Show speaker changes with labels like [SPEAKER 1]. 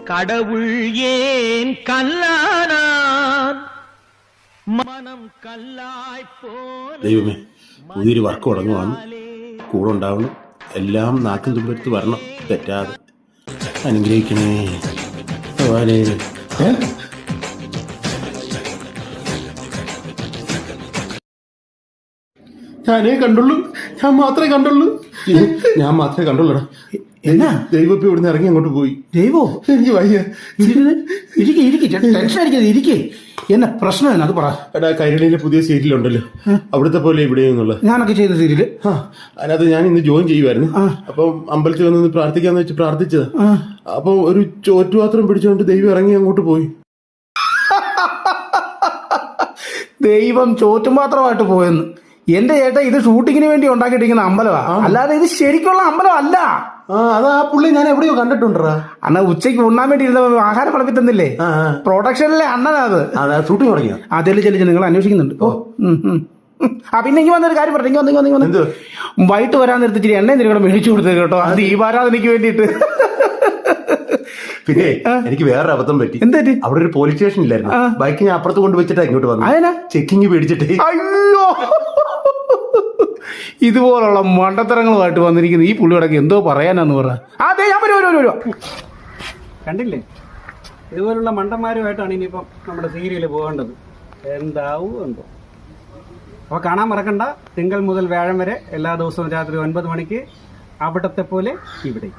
[SPEAKER 1] கடவுள் ஏன் கல்லானான் மனம் கல்லாய் போல
[SPEAKER 2] ദൈവമേ പുതിയൊരു വർക്ക് തുടങ്ങുവാണ് കൂടെ ഉണ്ടാവണം എല്ലാം നാക്കും തുമ്പെടുത്ത് വരണം തെറ്റാതെ അനുഗ്രഹിക്കണേ ഭഗവാനേ. ഏ? ഞാനേ കണ്ടുള്ളൂ ഞാൻ മാത്രമേ കണ്ടുള്ളൂ ഇത് ഞാൻ മാത്രമേ കണ്ടുള്ളൂടാ
[SPEAKER 3] എന്നാ?
[SPEAKER 2] ദൈവം ഇപ്പൊ ഇവിടുന്ന് ഇറങ്ങി അങ്ങോട്ട് പോയി.
[SPEAKER 3] ദൈവോ?
[SPEAKER 2] എനിക്ക് വയ്യ.
[SPEAKER 3] ഇരിക്കെ ഇരിക്കെ ടെൻഷൻ അടിക്കാതെ ഇരിക്കെ. എന്നെ പ്രശ്നം അത് പറ.
[SPEAKER 2] എടാ കൈരളിയിലെ പുതിയ സീരിയലുണ്ടല്ലോ. അവിടുത്തെ പോലെ ഇവിടെ ഇവിടെയെന്നുള്ള
[SPEAKER 3] ഞാനൊക്കെ ചെയ്ത
[SPEAKER 2] സീരിയൽ. അതിനകത്ത് ഞാൻ ഇന്ന് ജോയിൻ ചെയ്യുമായിരുന്നു അപ്പം അമ്പലത്തിൽ വന്ന് പ്രാർത്ഥിക്കാന്ന് വെച്ച് പ്രാർത്ഥിച്ചത്. അപ്പൊ ഒരു ചോറ്റുപാത്രം പിടിച്ചുകൊണ്ട് ദൈവം ഇറങ്ങി അങ്ങോട്ട് പോയി.
[SPEAKER 3] ദൈവം ചോറ്റുപാത്രമായിട്ട് പോയെന്ന്. എന്റെ ചേട്ടാ ഇത് ഷൂട്ടിങ്ങിന് വേണ്ടി ഉണ്ടാക്കിയിട്ടിരിക്കുന്ന അമ്പലമാ. അല്ലാതെ ഇത് ശരിക്കുള്ള അമ്പലം അല്ല
[SPEAKER 2] ആ അതാ ആ പുള്ളി ഞാൻ എവിടെയോ കണ്ടിട്ടുണ്ടാ
[SPEAKER 3] അന്ന് ഉച്ചയ്ക്ക് ഉണ്ണാൻ വേണ്ടി ഇരുന്ന ആഹാരം വിളമ്പി തന്നില്ലേ. പ്രൊഡക്ഷനിലെ അണ്ണനാ അത്.
[SPEAKER 2] ഷൂട്ടിംഗ് തുടങ്ങിയ?
[SPEAKER 3] അതെല്ലാം ചെല്ലിച്ച് നിങ്ങൾ അന്വേഷിക്കുന്നുണ്ട്. ഓ. ആ പിന്നെ ഇങ്ങനെ വന്നൊരു കാര്യം പറഞ്ഞു വന്നു
[SPEAKER 2] വന്നു?
[SPEAKER 3] വന്ന്. വൈകിട്ട് വരാൻ നേരത്തെ ഇച്ചിരി എന്തിനും കൂടെ മേടിച്ചു കൊടുത്തത് കേട്ടോ. അത് ഈ വാരാധനയ്ക്ക് വേണ്ടിയിട്ട്.
[SPEAKER 2] പിന്നെ എനിക്ക് വേറെ അബദ്ധം പറ്റി.
[SPEAKER 3] എന്തേ
[SPEAKER 2] അവിടെ ഒരു പോലീസ് സ്റ്റേഷൻ ഇല്ലായിരുന്നു. ബൈക്ക് ഞാൻ അപ്പുറത്ത് കൊണ്ട് വെച്ചിട്ടാ ഇങ്ങോട്ട്? വന്നു ചെക്കിങ് പേടിച്ചിട്ടേ.
[SPEAKER 3] അയ്യോ! ഇതുപോലുള്ള മണ്ടത്തരങ്ങളുമായിട്ട് വന്നിരിക്കുന്ന. ഈ പുള്ളിയോടൊക്കെ എന്തോ പറയാനാന്ന് പറ. അതെ ഞാൻ വരും വരും വരും
[SPEAKER 4] കണ്ടില്ലേ? ഇതുപോലുള്ള മണ്ടന്മാരുമായിട്ടാണ് ഇനിയിപ്പം നമ്മുടെ സീരിയൽ പോകേണ്ടത്. എന്താവും എന്തോ. അപ്പോൾ കാണാൻ മറക്കണ്ട. തിങ്കൾ മുതൽ വ്യാഴം വരെ എല്ലാ ദിവസവും രാത്രി ഒൻപത് മണിക്ക് അവിടത്തെ പോലെ ഇവിടെ.